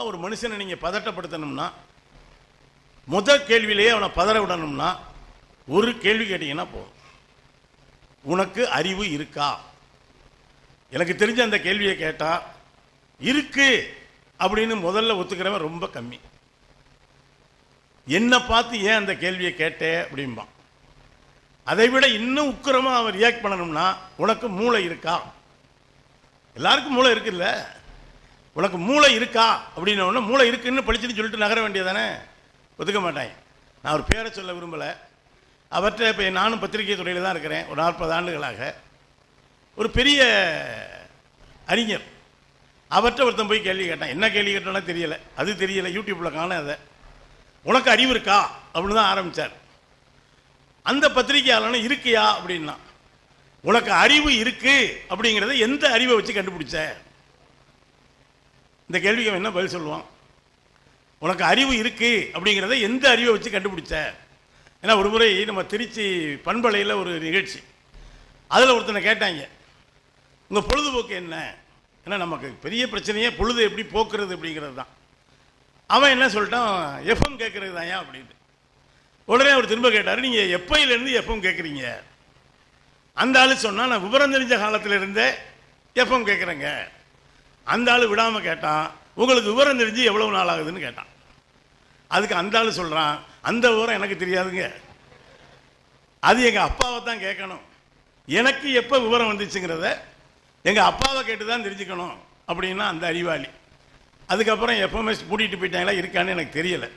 பொதுவாக ஒரு மனுஷனை நீங்கள் பதட்டப்படுத்தணும்னா முத கேள்வியிலேயே அவனை பதற விடணும்னா ஒரு கேள்வி கேட்டீங்கன்னா போதும். உனக்கு அறிவு இருக்கா? எனக்கு தெரிஞ்ச அந்த கேள்வியை கேட்டா இருக்கு அப்படின்னு முதல்ல ஒத்துக்கிறவன் ரொம்ப கம்மி. என்னை பார்த்து ஏன் அந்த கேள்வியை கேட்டே அப்படிம்பான். அதை விட இன்னும் உக்கிரமா அவன் ரியாக்ட் பண்ணணும்னா உனக்கு மூளை இருக்கா? எல்லாருக்கும் மூளை இருக்குல்ல? உனக்கு மூளை இருக்கா? அப்படின்னு ஒன்று மூளை இருக்குன்னு படிச்சுன்னு சொல்லிட்டு நகர வேண்டியதானே ஒதுக்க மாட்டேன். நான் ஒரு பேரை சொல்ல விரும்பலை. அவற்றை இப்போ நானும் பத்திரிகை துறையில் தான் இருக்கிறேன். ஒரு நாற்பது ஆண்டுகளாக. ஒரு பெரிய அறிஞர். அவற்றை ஒருத்தன் போய் கேள்வி கேட்டான். என்ன கேள்வி கேட்டானோ தெரியலை. அது தெரியலை. யூடியூப்பில் காண அதை. உனக்கு அறிவு இருக்கா? அப்படின்னு தான் ஆரம்பித்தார் அந்த பத்திரிகையாளன இருக்கியா? அப்படின்னா உனக்கு அறிவு இருக்குது அப்படிங்கிறத எந்த அறிவை வச்சு கண்டுபிடிச்ச? இந்த கேள்விக்கு அவன் என்ன பதில் சொல்லுவான்? உனக்கு அறிவு இருக்குது அப்படிங்கிறத எந்த அறிவை வச்சு கண்டுபிடிச்ச? ஏன்னா ஒரு முறை நம்ம திருச்சி பண்பலையில் ஒரு நிகழ்ச்சி. அதில் ஒருத்தனை கேட்டாங்க உங்கள் பொழுதுபோக்கு என்ன? ஏன்னா நமக்கு பெரிய பிரச்சனையே பொழுது எப்படி போக்குறது அப்படிங்கிறது தான். அவன் என்ன சொல்லிட்டான் எஃப்எம் கேட்குறது தான் ஏன் அப்படின்ட்டு. உடனே அவர் திரும்ப கேட்டார் நீங்கள் எப்பையிலேருந்து எஃப்எம் கேட்குறீங்க அந்த ஆள் சொன்னால் நான் விவரம் தெரிஞ்ச காலத்திலேருந்தே எஃப்எம் கேட்குறேங்க அந்த ஆள் விடாமல் கேட்டான் உங்களுக்கு விவரம் தெரிஞ்சு எவ்வளவு நாள் ஆகுதுன்னு கேட்டான். அதுக்கு அந்த ஆள் சொல்கிறான் அந்த விவரம் எனக்கு தெரியாதுங்க. அது எங்கள் அப்பாவை தான் கேட்கணும். எனக்கு எப்போ விவரம் வந்துச்சுங்கிறத எங்கள் அப்பாவை கேட்டு தான் தெரிஞ்சுக்கணும் அப்படின்னா அந்த அறிவாளி. அதுக்கப்புறம் எஃப்எம்எஸ் கூட்டிகிட்டு போயிட்டாங்களா இருக்கான்னு எனக்கு தெரியலை.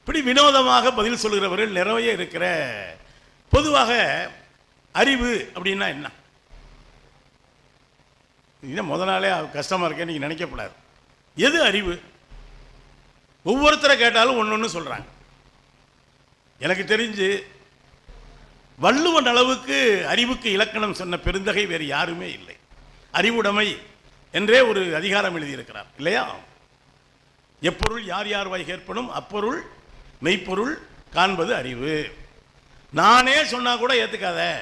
இப்படி வினோதமாக பதில் சொல்கிறவர்கள் நிறைய இருக்கிற பொதுவாக அறிவு அப்படின்னா என்ன? இன்னும் முத நாளே கஷ்டமாக இருக்கே நீங்கள் நினைக்கக்கூடாது. எது அறிவு? ஒவ்வொருத்தரை கேட்டாலும் ஒன்று ஒன்று சொல்கிறாங்க எனக்கு தெரிஞ்சு வள்ளுவன் அளவுக்கு அறிவுக்கு இலக்கணம் சொன்ன பெருந்தகை வேறு யாருமே இல்லை. அறிவுடைமை என்றே ஒரு அதிகாரம் எழுதியிருக்கிறார் இல்லையா? எப்பொருள் யார் யார் வாய் கேட்பனும் அப்பொருள் மெய்ப்பொருள் காண்பது அறிவு. நானே சொன்னா கூட ஏத்துக்காத.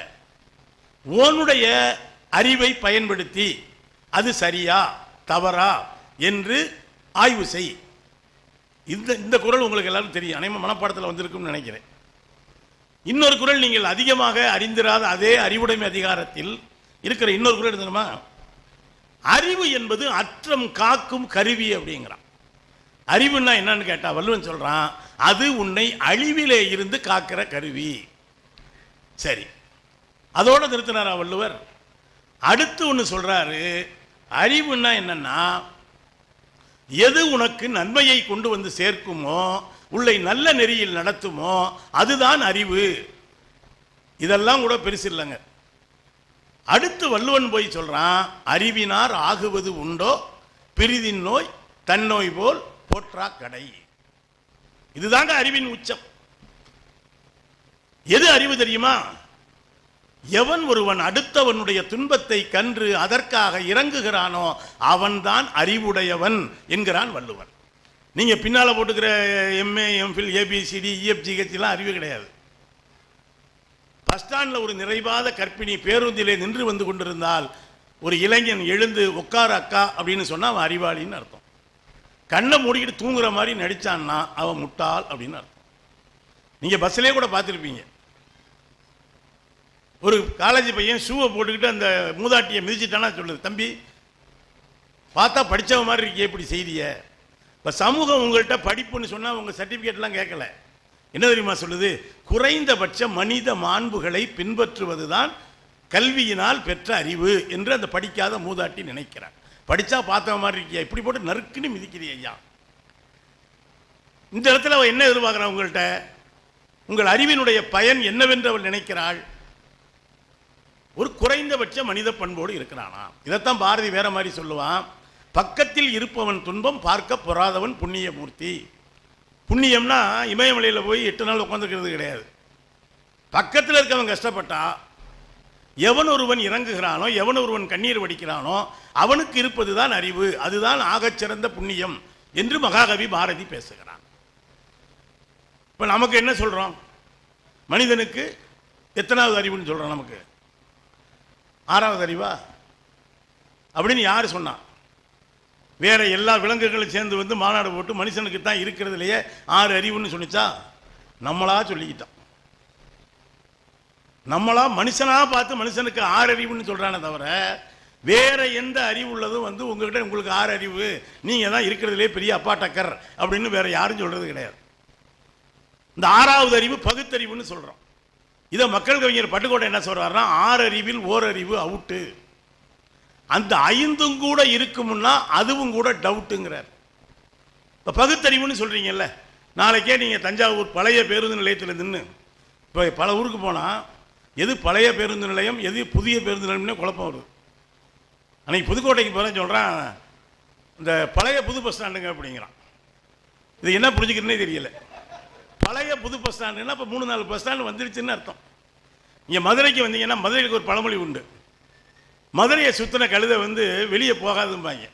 உன்னுடைய அறிவை பயன்படுத்தி அது சரியா தவறா என்று ஆய்வு செய். இந்த இந்த குரல் உங்களுக்கு எல்லாரும் தெரியும். அனைவரும் மனப்பாடத்தில் வந்திருக்கும்னு நினைக்கிறேன். இன்னொரு குரல் நீங்கள் அதிகமாக அறிந்திராத அதே அறிவுடைமை அதிகாரத்தில் இருக்கிற இன்னொரு குரல் தெரியுமா? அறிவு என்பது அற்றம் காக்கும் கருவி அப்படிங்கிறான். அறிவுன்னா என்னன்னு கேட்டா வள்ளுவன் சொல்றான் அது உன்னை அழிவிலே இருந்து காக்கிற கருவி. சரி. அதோடு நிறுத்தினாரா வள்ளுவர்? அடுத்து ஒன்று சொல்றாரு. அறிவுன்னா என்னன்னா எது உனக்கு நன்மையை கொண்டு வந்து சேர்க்குமோ உள்ளே நல்ல நெறியில் நடத்துமோ அதுதான் அறிவு. இதெல்லாம் கூட பெருசு இல்லைங்க. அடுத்து வள்ளுவன் போய் சொல்றான் அறிவினார் ஆகுவது உண்டோ பிரிதின் நோய் தன்னோய் போல் போற்றா கடை. இதுதாங்க அறிவின் உச்சம். எது அறிவு தெரியுமா? எவன் ஒருவன் அடுத்தவனுடைய துன்பத்தை கன்று அதற்காக இறங்குகிறானோ அவன்தான் அறிவுடையவன் என்கிறான் வள்ளுவன் நீங்கள் பின்னால் போட்டுக்கிற எம்ஏ எம்ஃபில் ஏபிசிடி இஎஃப்ஜிஹெச்லாம் அறிவு கிடையாது. பஸ் ஸ்டாண்டில் ஒரு நிறைவாத கற்பிணி பேருந்திலே நின்று வந்து கொண்டிருந்தால் ஒரு இளைஞன் எழுந்து உட்கார அக்கா அப்படின்னு சொன்னால் அவன் அறிவாளின்னு அர்த்தம். கண்ணை மூடிக்கிட்டு தூங்குற மாதிரி நடித்தான்னா அவன் முட்டாள் அப்படின்னு அர்த்தம். நீங்கள் பஸ்ஸிலே கூட பார்த்துருப்பீங்க. ஒரு காலேஜ் பையன் ஷூவை போட்டுக்கிட்டு அந்த மூதாட்டியை மிதிச்சிட்டானா சொல்லுது தம்பி பார்த்தா படிச்சவ மாதிரி இருக்கே இப்படி செய்திய. இப்போ சமூகம் உங்கள்கிட்ட படிப்புன்னு சொன்னால் உங்கள் சர்டிஃபிகேட்லாம் கேட்கல. என்ன தெரியுமா சொல்லுது? குறைந்தபட்ச மனித மாண்புகளை பின்பற்றுவது தான் கல்வியினால் பெற்ற அறிவு என்று அந்த படிக்காத மூதாட்டி நினைக்கிறார் படிச்சா பார்த்த மாதிரி இருக்கியா? இப்படி போட்டு நறுக்குன்னு மிதிக்கிறீ ஐயா. இந்த இடத்துல அவள் என்ன எதிர்பார்க்குறான் உங்கள்கிட்ட உங்கள் அறிவினுடைய பயன் என்னவென்று அவள் நினைக்கிறாள். ஒரு குறைந்தபட்ச மனித பண்போடு இருக்கிறானா? இதைத்தான் பாரதி வேற மாதிரி சொல்லுவான். பக்கத்தில் இருப்பவன் துன்பம் பார்க்க பொறாதவன் புண்ணியமூர்த்தி. புண்ணியம்னா இமயமலையில் போய் எட்டு நாள் உட்காந்துக்கிறது கிடையாது. பக்கத்தில் இருக்கவன் கஷ்டப்பட்டா எவன் ஒருவன் இறங்குகிறானோ எவன் ஒருவன் கண்ணீர் வடிக்கிறானோ அவனுக்கு இருப்பது தான் அறிவு அதுதான் ஆகச்சிறந்த புண்ணியம் என்று மகாகவி பாரதி பேசுகிறான். இப்போ நமக்கு என்ன சொல்கிறோம் மனிதனுக்கு எத்தனாவது அறிவுன்னு சொல்கிறோம் நமக்கு? ஆறாவது அறிவா? அப்படின்னு யார் சொன்னான் வேற எல்லா விலங்குகளும் சேர்ந்து வந்து மாநாடு போட்டு மனுஷனுக்கு தான் இருக்கிறதுலையே ஆறு அறிவுன்னு சொல்லிச்சா நம்மளா சொல்லிக்கிட்டோம். நம்மளா மனுஷனா பார்த்து மனுஷனுக்கு ஆறு அறிவுன்னு சொல்றானே தவிர வேற எந்த அறிவு உள்ளதும் வந்து உங்ககிட்ட உங்களுக்கு ஆறு அறிவு நீங்க தான் இருக்கிறதுலே பெரிய அப்பா டக்கர் அப்படின்னு வேற யாரும் சொல்றது கிடையாது. இந்த ஆறாவது அறிவு பகுத்தறிவுன்னு சொல்றோம். இதை மக்கள் கவிஞர் பட்டுக்கோட்டை என்ன சொல்றாருன்னா ஆறு அறிவில் ஓரறிவு அவுட்டு அந்த ஐந்தும் கூட இருக்கும்னா அதுவும் கூட டவுட்டுங்கிறார் இப்போ பகுத்தறிவுன்னு சொல்கிறீங்கல்ல நாளைக்கே நீங்கள் தஞ்சாவூர் பழைய பேருந்து நிலையத்தில் நின்று இப்போ பல ஊருக்கு போனால் எது பழைய பேருந்து நிலையம் எது புதிய பேருந்து நிலையம்னே குழப்பம் வருது. அன்றைக்கி புதுக்கோட்டைக்கு போகிறேன் சொல்கிறான் இந்த பழைய புது பஸ் ஸ்டாண்டுங்க அப்படிங்கிறான். இது என்ன புரிஞ்சுக்கிறேன்னே தெரியலை. பழைய புது பஸ் ஸ்டாண்டுன்னா இப்போ மூணு நாலு பஸ் ஸ்டாண்டு வந்துருச்சுன்னு அர்த்தம். இங்கே மதுரைக்கு வந்தீங்கன்னா மதுரைக்கு ஒரு பழமொழி உண்டு. மதுரையை சுற்றின கழுதை வந்து வெளியே போகாதும்பாங்க.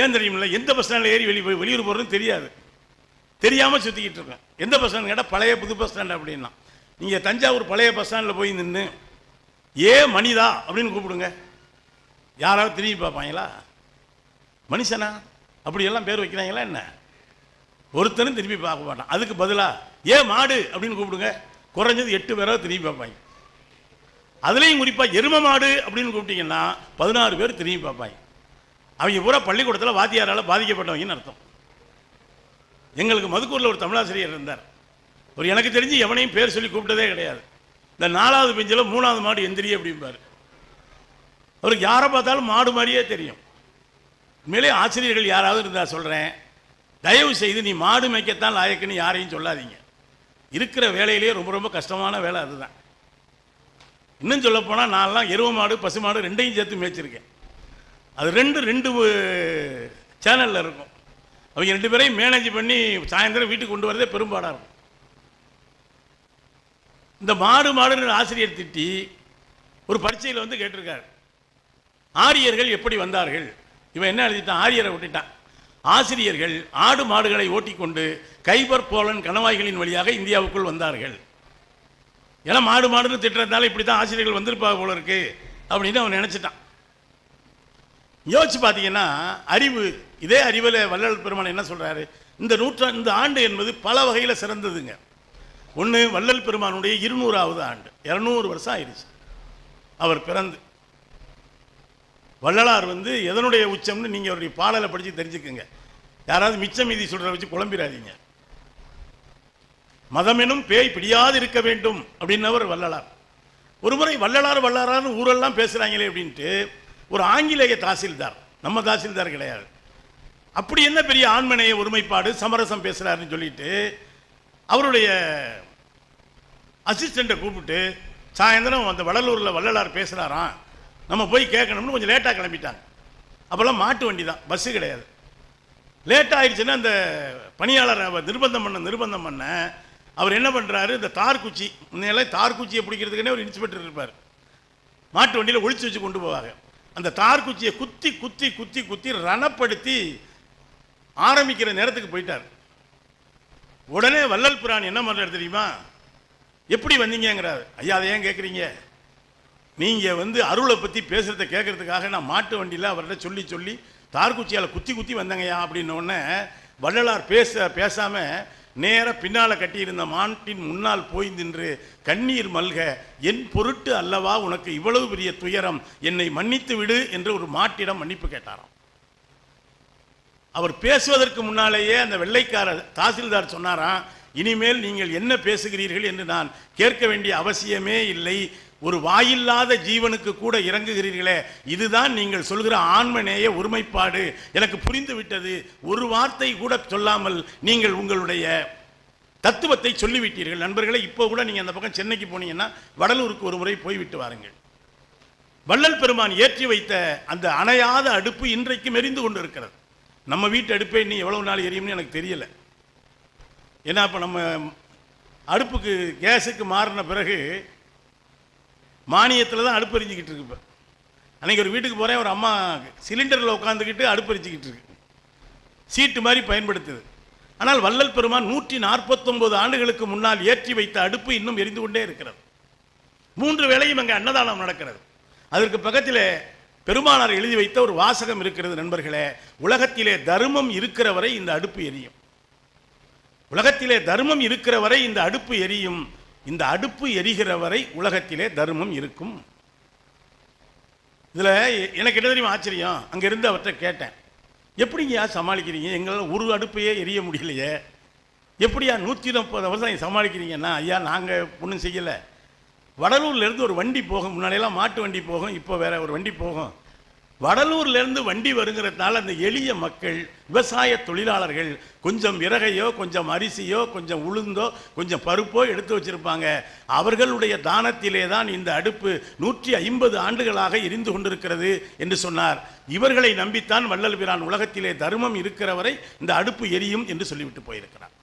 ஏன் தெரியுமில்ல? எந்த பஸ் ஸ்டாண்டில் ஏறி வெளியே போய் வெளியூர் போகிறதுன்னு தெரியாது. தெரியாமல் சுற்றிக்கிட்டு இருக்கேன் எந்த பஸ் ஸ்டாண்ட் கேட்டால் பழைய புது பஸ் ஸ்டாண்டு அப்படின்னா. நீங்கள் தஞ்சாவூர் பழைய பஸ் ஸ்டாண்டில் போய் நின்று ஏ மணிதா அப்படின்னு கூப்பிடுங்க. யாராவது திரும்பி பார்ப்பாங்களா? மனுஷனா? அப்படியெல்லாம் பேர் வைக்கிறாங்களா என்ன? ஒருத்தனும் திரும்பி பார்க்க மாட்டான். அதுக்கு பதிலாக ஏன் மாடு? அப்படின்னு கூப்பிடுங்க. குறைஞ்சது எட்டு பேராவது திரும்பி பார்ப்பாங்க. அதுலேயும் குறிப்பாக எரும மாடு? அப்படின்னு கூப்பிட்டீங்கன்னா பதினாறு பேர் திரும்பி பார்ப்பாங்க. அவங்க பூரா பள்ளிக்கூடத்தில் வாத்தியாரால் பாதிக்கப்பட்டவங்கன்னு அர்த்தம். எங்களுக்கு மதுக்கூரில் ஒரு தமிழாசிரியர் இருந்தார். ஒரு எனக்கு தெரிஞ்சு எவனையும் பேர் சொல்லி கூப்பிட்டதே கிடையாது. இந்த நாலாவது பெஞ்சில் மூணாவது மாடு எந்திரி அப்படிம்பார். அவருக்கு யாரை பார்த்தாலும் மாடு மாதிரியே தெரியும். உண்மையிலே ஆசிரியர்கள் யாராவது இருந்தால் சொல்கிறேன் தயவு செய்து நீ மாடு மேய்க்கத்தான் லாயக்குன்னு யாரையும் சொல்லாதீங்க. இருக்கிற வேலையிலேயே ரொம்ப ரொம்ப கஷ்டமான வேலை அதுதான். இன்னும் சொல்லப்போனால் நான்லாம் எருவ மாடு பசு மாடு ரெண்டையும் சேர்த்து மேய்ச்சிருக்கேன். அது ரெண்டு ரெண்டு சேனலில் இருக்கும். அவங்க ரெண்டு பேரையும் மேனேஜ் பண்ணி சாயந்தரம் வீட்டுக்கு கொண்டு வரதே பெரும்பாடாக இருக்கும். இந்த மாடு மாடுன்னு ஆசிரியர் திட்டி ஒரு பரீட்சையில் வந்து கேட்டிருக்காரு. ஆரியர்கள் எப்படி வந்தார்கள்? இவன் என்ன எழுதிட்டான்? ஆரியரை விட்டுட்டான். ஆசிரியர்கள் ஆடு மாடுகளை ஓட்டிக்கொண்டு கைபர் போலன் கணவாய்களின் வழியாக இந்தியாவுக்குள் வந்தார்கள். ஏன்னா மாடு மாடுன்னு திட்டுறதுனால இப்படி தான் ஆசிரியர்கள் வந்திருப்பாங்க போல இருக்கு அப்படின்னு அவன் நினச்சிட்டான். யோசிச்சு பார்த்தீங்கன்னா அறிவு இதே அறிவில் வள்ளல் பெருமான் என்ன சொல்கிறாரு இந்த நூற்றா இந்த ஆண்டு என்பது பல வகையில் சிறந்ததுங்க. ஒன்று வள்ளல் பெருமானுடைய இருநூறாவது ஆண்டு. இரநூறு வருஷம் ஆயிடுச்சு. அவர் பிறந்து. வள்ளலார் வந்து எதனுடைய உச்சம்னு நீங்கள் அவருடைய பாடலை படித்து தெரிஞ்சுக்குங்க. யாராவது மிச்சம் மீதி சொல்கிறத வச்சு குழம்பிடாதீங்க மதமெனும் பேய் பிடியாது இருக்க வேண்டும் அப்படின்னவர் வள்ளலார். ஒரு முறை வள்ளலார் வள்ளலார்னு ஊரெல்லாம் பேசுகிறாங்களே அப்படின்ட்டு ஒரு ஆங்கிலேய தாசில்தார் நம்ம தாசில்தார் கிடையாது. அப்படி என்ன பெரிய ஆண்மனைய ஒருமைப்பாடு சமரசம் பேசுகிறாருன்னு சொல்லிட்டு அவருடைய அசிஸ்டண்ட்டை கூப்பிட்டு சாயந்தரம் அந்த வடலூரில் வள்ளலார் பேசுகிறாராம் நம்ம போய் கேட்கணும்னு கொஞ்சம் லேட்டாக கிளம்பிட்டாங்க. அப்போல்லாம் மாட்டு வண்டி தான் பஸ்ஸு கிடையாது. லேட் ஆயிடுச்சுன்னா அந்த பணியாளர் அவர் நிர்பந்தம் பண்ண நிர்பந்தம் பண்ண அவர் என்ன பண்ணுறாரு இந்த தார்குச்சி முன்னையெல்லாம் தார்குச்சியை பிடிக்கிறதுக்குனே ஒரு இன்ஸ்பெக்டர் இருப்பார். மாட்டு வண்டியில் ஒழிச்சு வச்சு கொண்டு போவாங்க. அந்த தார்குச்சியை குத்தி குத்தி குத்தி குத்தி ரணப்படுத்தி ஆரம்பிக்கிற நேரத்துக்கு போயிட்டார். உடனே வள்ளல் புராணி என்ன பண்ணுறாரு தெரியுமா? எப்படி வந்தீங்கிறாரு ஐயா அதை ஏன் கேட்குறீங்க நீங்கள் வந்து அருளை பற்றி பேசுகிறத கேட்கறதுக்காக நான் மாட்டு வண்டியில் அவர்கிட்ட சொல்லி சொல்லி தார்குச்சியால் குத்தி குத்தி வந்தங்கய்யா அப்படின்னோடனே வள்ளலார் பேச பேசாமல் நேராக பின்னால் கட்டியிருந்த மாட்டின் முன்னால் போய் நின்று கண்ணீர் மல்க என் பொருட்டு அல்லவா உனக்கு இவ்வளவு பெரிய துயரம்? என்னை மன்னித்து விடு என்று ஒரு மாட்டிடம் மன்னிப்பு கேட்டாராம். அவர் பேசுவதற்கு முன்னாலேயே அந்த வெள்ளைக்கார தாசில்தார் சொன்னாராம் இனிமேல் நீங்கள் என்ன பேசுகிறீர்கள்? என்று நான் கேட்க வேண்டிய அவசியமே இல்லை. ஒரு வாயில்லாத ஜீவனுக்கு கூட இறங்குகிறீர்களே இதுதான் நீங்கள் சொல்கிற ஆன்மநேய ஒருமைப்பாடு. எனக்கு புரிந்து விட்டது ஒரு வார்த்தை கூட சொல்லாமல் நீங்கள் உங்களுடைய தத்துவத்தை சொல்லிவிட்டீர்கள். நண்பர்களே இப்போ கூட நீங்கள் அந்த பக்கம் சென்னைக்கு போனீங்கன்னா வடலூருக்கு ஒரு முறை போய்விட்டு வாருங்கள். வள்ளல் பெருமான் ஏற்றி வைத்த அந்த அணையாத அடுப்பு இன்றைக்கும் எரிந்து கொண்டு இருக்கிறது நம்ம வீட்டு அடுப்பே இன்னும் எவ்வளவு நாள் எரியும்னு எனக்கு தெரியல. ஏன்னா இப்போ நம்ம அடுப்புக்கு கேஸுக்கு மாறின பிறகு மானியத்தில் தான் அடுப்பு எரிஞ்சிக்கிட்டு இருக்கு இப்போ. அன்னைக்கு ஒரு வீட்டுக்கு போகிறேன் ஒரு அம்மா சிலிண்டரில் உட்காந்துக்கிட்டு அடுப்பு எரிஞ்சிக்கிட்டு இருக்கு. சீட்டு மாதிரி பயன்படுத்துது. ஆனால் வள்ளல் பெருமான் நூற்றி நாற்பத்தொன்பது ஆண்டுகளுக்கு முன்னால் ஏற்றி வைத்த அடுப்பு இன்னும் எரிந்து கொண்டே இருக்கிறது. மூன்று வேளையும் அங்கே அன்னதானம் நடக்கிறது. அதற்கு பக்கத்தில் பெருமானார் எழுதி வைத்த ஒரு வாசகம் இருக்கிறது நண்பர்களே உலகத்திலே தர்மம் இருக்கிற வரை இந்த அடுப்பு எரியும். உலகத்திலே தர்மம் இருக்கிற வரை இந்த அடுப்பு எரியும். இந்த அடுப்பு எரிகிற வரை உலகத்திலே தர்மம் இருக்கும். இதில் எனக்கு என்ன தெரியும் ஆச்சரியம்? அங்கே இருந்து அவர்கிட்ட கேட்டேன். எப்படிங்கய்யா சமாளிக்கிறீங்க? எங்களால் ஒரு அடுப்பையே எரிய முடியலையே. எப்படியா நூற்றி முப்பது வருஷம் சமாளிக்கிறீங்கன்னா ஐயா நாங்கள் ஒன்றும் செய்யலை. வடலூர்லேருந்து ஒரு வண்டி போகும். முன்னாடியெல்லாம் மாட்டு வண்டி போகும் இப்போ வேறு ஒரு வண்டி போகும். வடலூர்லேருந்து வண்டி வருங்கிறதுனால அந்த எளிய மக்கள் விவசாய தொழிலாளர்கள் கொஞ்சம் விறகையோ கொஞ்சம் அரிசியோ கொஞ்சம் உளுந்தோ கொஞ்சம் பருப்போ எடுத்து வச்சிருப்பாங்க. அவர்களுடைய தானத்திலே தான் இந்த அடுப்பு நூற்றி ஐம்பது ஆண்டுகளாக எரிந்து கொண்டிருக்கிறது என்று சொன்னார். இவர்களை நம்பித்தான் வள்ளல் பிரான் உலகத்திலே தர்மம் இருக்கிறவரை இந்த அடுப்பு எரியும் என்று சொல்லிவிட்டு போயிருக்கிறார்.